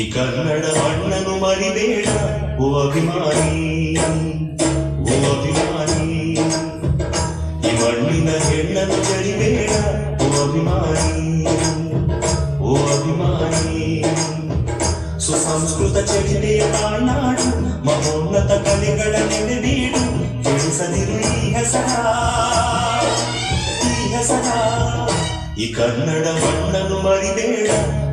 ಈ ಕನ್ನಡ ಮಣ್ಣನ್ನು ಮರಿಬೇಡ ಓ ಅಭಿಮಾನಿ ಓ ಅಭಿಮಾನಿ ಈ ಮಣ್ಣಿನ ಹೆಣ್ಣನ್ನು ಜರಿಬೇಡ ಓ ಅಭಿಮಾನಿ ಓ ಅಭಿಮಾನಿ ಸುಸಂಸ್ಕೃತ ಚರಿತೆಯ ತಾಯ್ನಾಡು ಮಹೋನ್ನತ ಕಲೆಗಳ ನೆಲೆ ಬೀಡು ತಿಳಿಸದಿರು ಈ ಹೆಸರ ಈ ಹೆಸರ ಈ ಕನ್ನಡ ಮಣ್ಣನ್ನು ಮರಿಬೇಡ